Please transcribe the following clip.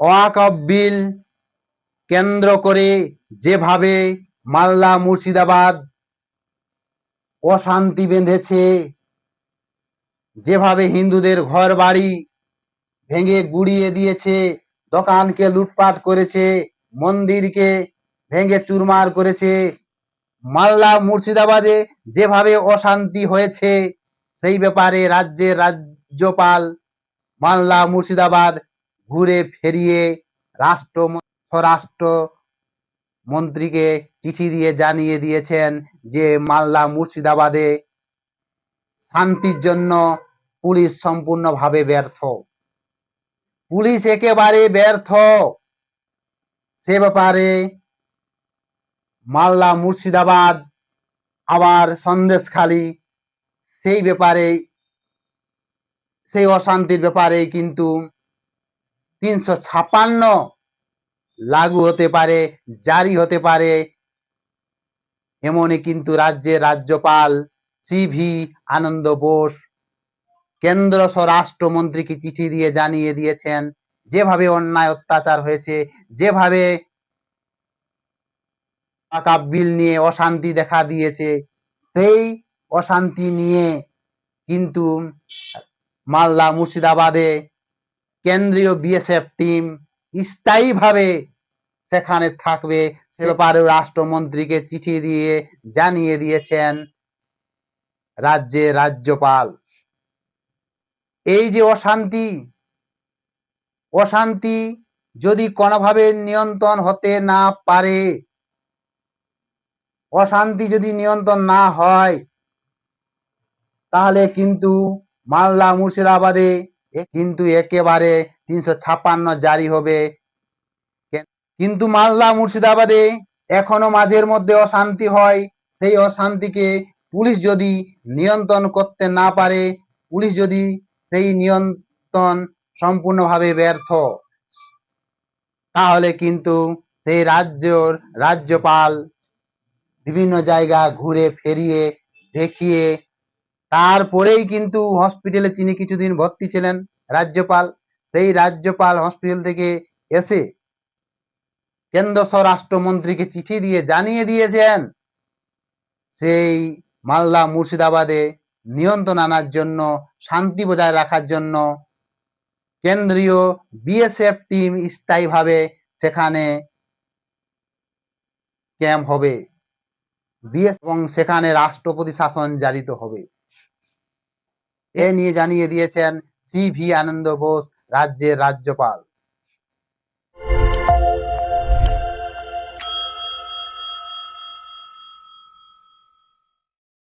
ওয়াকফ বিল কেন্দ্র করে যেভাবে মালদা মুর্শিদাবাদ অশান্তি বেঁধেছে, যেভাবে হিন্দুদের ঘর বাড়ি ভেঙে গুড়িয়ে দিয়েছে, দোকানকে লুটপাট করেছে, মন্দিরকে ভেঙে চুরমার করেছে, মালদা মুর্শিদাবাদে যেভাবে অশান্তি হয়েছে, সেই ব্যাপারে রাজ্যের রাজ্যপাল মালদা মুর্শিদাবাদ ঘুরে ফেরিয়ে রাষ্ট্র স্বরাষ্ট্র মন্ত্রীকে চিঠি দিয়ে জানিয়ে দিয়েছেন যে মালদা মুর্শিদাবাদে শান্তির জন্য পুলিশ সম্পূর্ণভাবে ব্যর্থ। পুলিশ একেবারে ব্যর্থ। সে ব্যাপারে মালদা মুর্শিদাবাদ আবার সন্দেশখালী, সেই ব্যাপারে, সেই অশান্তির ব্যাপারে কিন্তু তিনশো ছাপান্ন লাগু হতে পারে, জারি হতে পারে। এমনই কিন্তু রাজ্যের রাজ্যপাল সিভি আনন্দ বোস কেন্দ্র স্বরাষ্ট্রমন্ত্রীকে চিঠি দিয়ে জানিয়ে দিয়েছেন, যেভাবে অন্যায় অত্যাচার হয়েছে, যেভাবে বিল নিয়ে অশান্তি দেখা দিয়েছে, সেই অশান্তি নিয়ে কিন্তু মালদা মুর্শিদাবাদে কেন্দ্রীয় বিএসএফ টিম স্থায়ীভাবে সেখানে থাকবে। সে ব্যাপারে রাষ্ট্রমন্ত্রীকে চিঠি দিয়ে জানিয়ে দিয়েছেন রাজ্যের রাজ্যপাল। এই যে অশান্তি অশান্তি যদি কোনোভাবে নিয়ন্ত্রণ হতে না পারে, অশান্তি যদি নিয়ন্ত্রণ না হয়, তাহলে কিন্তু মালদা মুর্শিদাবাদে কিন্তু একেবারে তিনশো ছাপ্পান্ন জারি হবে। কিন্তু মালদা মুর্শিদাবাদে এখনও মাঝের মধ্যে অশান্তি হয়। সেই অশান্তিকে পুলিশ যদি নিয়ন্ত্রণ করতে না পারে, পুলিশ যদি সেই নিয়ন্ত্রণ সম্পূর্ণভাবে ব্যর্থ, তাহলে কিন্তু সেই রাজ্যর রাজ্যপাল বিভিন্ন জায়গা ঘুরে ফিরিয়ে দেখিয়ে তারপরেই কিন্তু হসপিটালে তিনি কিছুদিন ভর্তি ছিলেন, রাজ্যপাল। সেই রাজ্যপাল হসপিটাল থেকে এসে কেন্দ্র স্বরাষ্ট্রমন্ত্রীকে চিঠি দিয়ে জানিয়ে দিয়েছেন, সেই মালদা মুর্শিদাবাদে নিয়ন্ত্রণ আনার জন্য, শান্তি বজায় রাখার জন্য কেন্দ্রীয় বিএসএফ টিম স্থায়ীভাবে সেখানে ক্যাম্প হবে। বিএস এবং সেখানে রাষ্ট্রপতি শাসন জারিত হবে। এ নিয়ে জানিয়ে দিয়েছেন সি ভি আনন্দ বোস রাজ্যের রাজ্যপাল।